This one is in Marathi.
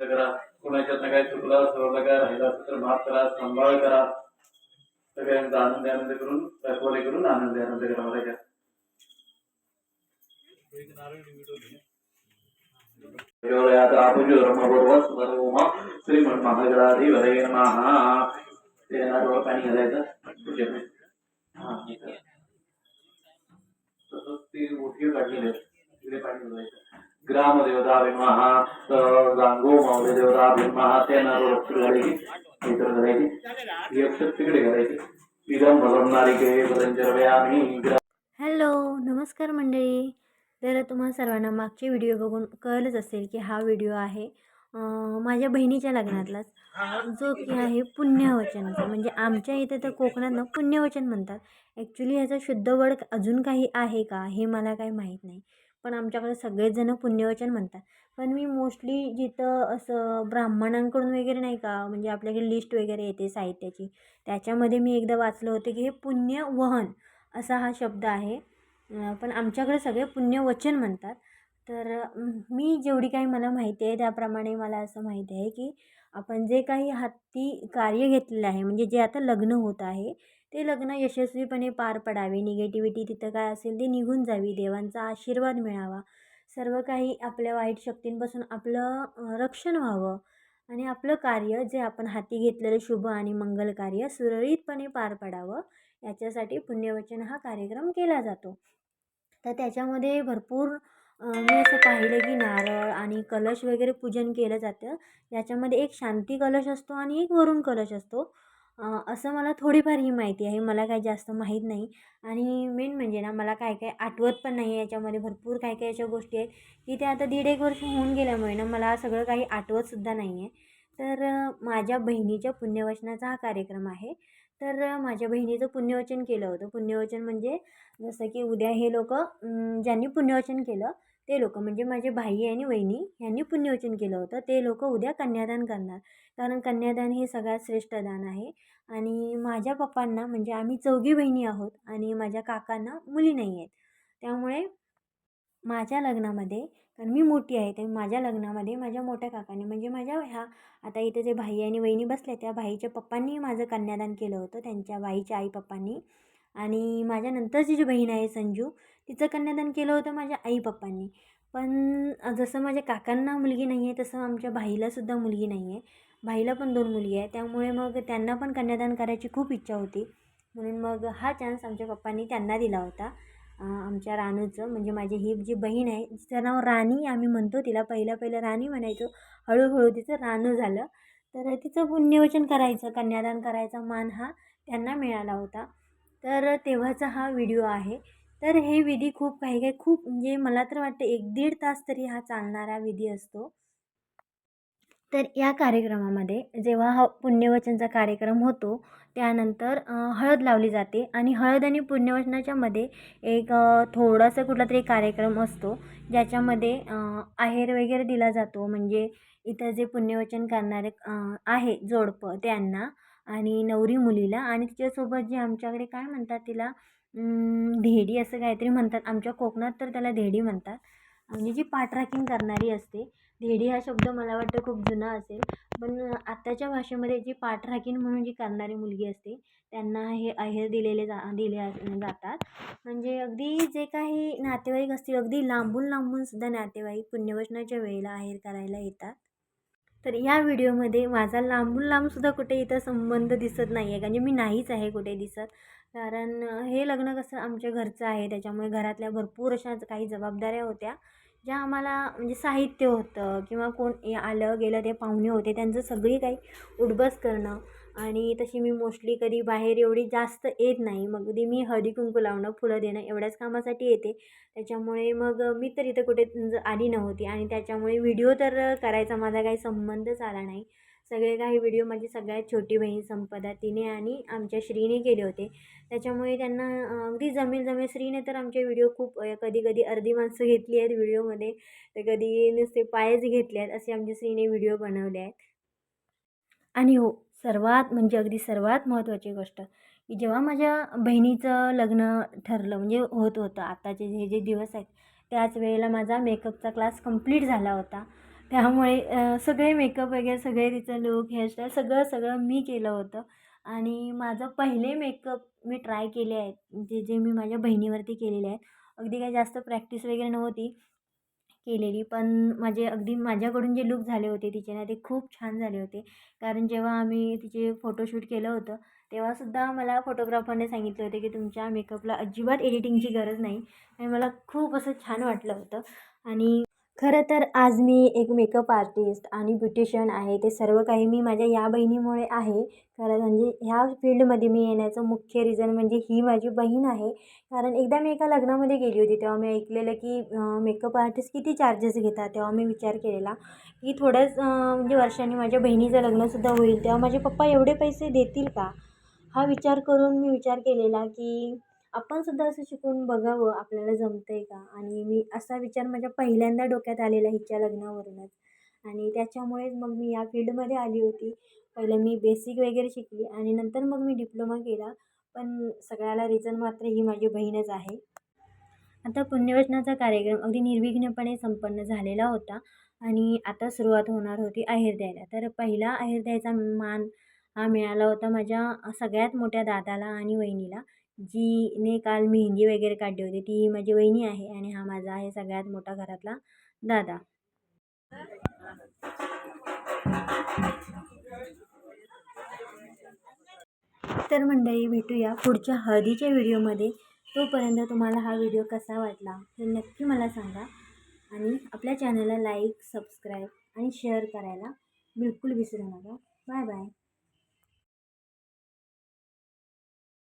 करा कुणाच्यातनं काय चुकलं सवरलं काय राहिलं असेल तर माफ करा सांभाळ करा सगळ्यांचा आनंद आनंद करून दाखवले करून आनंद आनंद करा मला घ्या श्रीमन महागणाधिपतये नमः ते नारळ पाणी घालायचं पूजेमध्ये. हा, ठीक आहे. तसंच ती मोठी काढलेली आहे. तिकडे पाणी घालायचं ग्रामदेवता विमहा गांगो मावळे देवता विमहा घालायची इतर घालायची अक्षर तिकडे घालायची. हॅलो नमस्कार मंडळी. तर तुम्हा सर्वांना मागचे व्हिडिओ बघून कळलंच असेल की हा व्हिडिओ आहे माझ्या बहिणीच्या लग्नातलाच. जो की आहे पुण्यवचनाचा म्हणजे आमच्या इथे तर कोकणात ना पुण्यवचन म्हणतात. ॲक्च्युली ह्याचा शुद्ध वड अजून काही आहे का हे मला काही माहीत नाही. पण आमच्याकडे सगळेजणं पुण्यवचन म्हणतात. पण मी मोस्टली जिथं असं ब्राह्मणांकडून वगैरे नाही का म्हणजे आपल्याकडे लिस्ट वगैरे येते साहित्याची त्याच्यामध्ये मी एकदा वाचलं होतं की हे पुण्यवहन असा हा शब्द आहे. पण आमच्याकडे सगळे पुण्यवचन म्हणतात. तर मी जेवढी काही मला माहिती आहे त्याप्रमाणे मला असं माहिती आहे की आपण जे काही हाती कार्य घेतलेलं आहे म्हणजे जे आता लग्न होत आहे ते लग्न यशस्वीपणे पार पडावे. निगेटिव्हिटी तिथं काय असेल ते निघून जावी. देवांचा आशीर्वाद मिळावा. सर्व काही आपल्या वाईट शक्तींपासून आपलं रक्षण व्हावं. आणि आपलं कार्य जे आपण हाती घेतलेलं शुभ आणि मंगल कार्य सुरळीतपणे पार पडावं. याच्यासाठी पुण्यवचन हा कार्यक्रम केला जातो. तर त्याच्यामध्ये भरपूर मी असं पाहिलं की नारळ आणि कलश वगैरे पूजन केलं जातं. याच्यामध्ये एक शांती कलश असतो आणि एक वरुण कलश असतो. असं मला थोडीफार ही माहिती आहे. मला काही जास्त माहीत नाही. आणि मेन म्हणजे ना मला काय काय आठवत पण नाही आहे याच्यामध्ये. भरपूर काय काय अशा गोष्टी आहेत की त्या आता दीड एक वर्ष होऊन गेल्यामुळे ना मला सगळं काही आठवतसुद्धा नाही आहे तर माझ्या बहिणीच्या पुण्यवचनाचा हा कार्यक्रम आहे. तर माझ्या बहिणीचं पुण्यवचन केलं होतं. पुण्यवचन म्हणजे जसं की उद्या हे लोक ज्यांनी पुण्यवचन केलं ते लोक म्हणजे माझे भाई आणि वहिनी यांनी पुण्यवचन केलं होतं. ते लोक उद्या कन्यादान करणार. कारण कन्यादान हे सगळ्यात श्रेष्ठ दान आहे. आणि माझ्या पप्पांना म्हणजे आम्ही चौघी बहिणी आहोत आणि माझ्या काकांना मुली नाही आहेत. त्यामुळे माझ्या लग्नामध्ये कारण मी मोठी आहे तर माझ्या लग्नामध्ये माझ्या मोठ्या काकाने म्हणजे माझ्या ह्या आता इथे जे भाई आणि वहिनी बसल्या त्या भाईच्या पप्पांनी माझं कन्यादान केलं होतं त्यांच्या भाईच्या आई पप्पांनी. आणि माझ्या नंतरची जी बहीण आहे संजू तिचं कन्यादान केलं होतं माझ्या आई पप्पांनी. पण जसं माझ्या काकांना मुलगी नाही आहे तसं आमच्या भाईलासुद्धा मुलगी नाही आहे. भाईला पण दोन मुलगी आहे त्यामुळे मग त्यांना पण कन्यादान करायची खूप इच्छा होती. म्हणून मग हा चान्स आमच्या पप्पांनी त्यांना दिला होता. आमच्या रानूचं म्हणजे माझी ही जी बहीण आहे तिचं नाव राणी आम्ही म्हणतो तिला पहिलं पहिलं राणी म्हणायचो. हळूहळू तिचं रानू झालं. तर तिचं पुण्यवचन करायचं कन्यादान करायचा मान हा त्यांना मिळाला होता. तर तेव्हाचा हा व्हिडिओ आहे. तर हे विधी खूप काही काही खूप म्हणजे मला तर वाटतं एक दीड तास तरी हा चालणारा विधी असतो. तर या कार्यक्रमामध्ये जेव्हा हा पुण्यवचनचा कार्यक्रम होतो त्यानंतर हळद लावली जाते आणि हळद आणि पुण्यवचनाच्यामध्ये एक थोडासा कुठला तरी कार्यक्रम असतो ज्याच्यामध्ये आहेर वगैरे दिला जातो. म्हणजे इथं जे पुण्यवचन करणारे आहे जोडपं त्यांना आणि नवरी मुलीला आणि तिच्यासोबत जे आमच्याकडे काय म्हणतात तिला धेडी असं काहीतरी म्हणतात. आमच्या कोकणात तर त्याला धेडी म्हणतात. म्हणजे जी पाठराखीण करणारी असते धेडी हा शब्द मला वाटतं खूप जुना असेल. पण आत्ताच्या भाषेमध्ये जी पाठराखीण म्हणून जी करणारी मुलगी असते त्यांना हे आहेर दिलेले जा दिले जातात. म्हणजे अगदी जे काही नातेवाईक असतील अगदी लांबून लांबून सुद्धा नातेवाईक पुण्यवचनाच्या वेळेला आहेर करायला येतात. तर या व्हिडिओमध्ये माझा लांबून लांबसुद्धा कुठे इथं संबंध दिसत नाही आहे म्हणजे मी नाहीच आहे कुठे दिसत. कारण हे लग्न कसं आमच्या घरचं आहे. त्याच्यामुळे घरातल्या भरपूर अशा काही जबाबदाऱ्या होत्या. ज्या आम्हाला म्हणजे साहित्य होतं किंवा कोण आलं गेलं ते पाहुणे होते त्यांचं सगळी काही उठबस करणं. आणि तशी मी मोस्टली कधी बाहेर एवढी जास्त येत नाही. मग कधी मी हळदी कुंकू लावणं फुलं देणं एवढ्याच कामासाठी येते. त्याच्यामुळे मग मी तर इथं कुठे म्हणजे आली नव्हती. आणि त्याच्यामुळे व्हिडिओ तर करायचा माझा काही संबंधच आला नाही. सगळे काही व्हिडिओ माझी सगळ्यात छोटी बहीण संपदा तिने आणि आमच्या श्रीने केले होते. त्याच्यामुळे त्यांना अगदी जमेल जमेल श्रीने तर आमचे व्हिडिओ खूप कधी कधी अर्धी माणसं घेतली आहेत व्हिडिओमध्ये तर कधी नुसते पायच घेतले आहेत असे आमच्या श्रीने व्हिडिओ बनवले आहेत. आणि हो सर्वात म्हणजे अगदी सर्वात महत्त्वाची गोष्ट की जेव्हा माझ्या बहिणीचं लग्न ठरलं म्हणजे होत होतं आताचे हे जे दिवस आहेत त्याच वेळेला माझा मेकअपचा क्लास कंप्लीट झाला होता. त्यामुळे सगळे मेकअप वगैरे सगळे तिचं लुक हेअरस्टाईल सगळं सगळं मी केलं होतं. आणि माझं पहिले मेकअप मी ट्राय केले आहेत. जे जे मी माझ्या बहिणीवरती केलेले आहेत. अगदी काही जास्त प्रॅक्टिस वगैरे नव्हती केलेली. पण माझे अगदी माझ्याकडून जे लुक झाले होते तिचे ना ते खूप छान झाले होते. कारण जेव्हा आम्ही तिचे फोटोशूट केलं होतं तेव्हासुद्धा मला फोटोग्राफरने सांगितले होते की तुमच्या मेकअपला अजिबात एडिटिंगची गरज नाही. आणि मला खूप असं छान वाटलं होतं. आणि खरं तर आज मी एक मेकअप आर्टिस्ट आणि ब्युटिशियन आहे. ते सर्व काही मी माझ्या या बहिणीमुळे आहे. खरं म्हणजे ह्या फील्डमध्ये मी येण्याचं मुख्य रिझन म्हणजे ही माझी बहीण आहे. कारण एकदा मी एका लग्नामध्ये गेली होती तेव्हा मी ऐकलेलं की मेकअप आर्टिस्ट किती चार्जेस घेतात तेव्हा मी विचार केलेला की थोड्याच म्हणजे वर्षांनी माझ्या बहिणीचं लग्नसुद्धा होईल तेव्हा माझे पप्पा एवढे पैसे देतील का? हा विचार करून मी विचार केलेला की आपण सुद्धा असं शिकून बघावं आपल्याला जमतं आहे का? आणि मी असा विचार माझ्या पहिल्यांदा डोक्यात आलेला हिच्या लग्नावरूनच. आणि त्याच्यामुळेच मग मी या फील्डमध्ये आली होती. पहिलं मी बेसिक वगैरे शिकली आणि नंतर मग मी डिप्लोमा केला. पण सगळ्याला रिझन मात्र ही माझी बहीणच आहे. आता पुण्यवचनाचा कार्यक्रम अगदी निर्विघ्नपणे संपन्न झालेला होता आणि आता सुरुवात होणार होती आहेर द्यायला तर पहिला आहेर द्यायचा मान हा मिळाला होता माझ्या सगळ्यात मोठ्या दादाला आणि वहिनीला. जीने काल मेहंदी वगैरे काढली होती ती माझी वहिनी आहे आणि हा माझा आहे सगळ्यात मोठा घरातला दादा. तर मंडळी भेटूया पुढच्या हळदीच्या व्हिडिओमध्ये. तोपर्यंत तुम्हाला हा व्हिडिओ कसा वाटला हे नक्की मला सांगा आणि आपल्या चॅनलला लाईक सबस्क्राईब आणि शेअर करायला बिलकुल विसरू नका. Bye bye.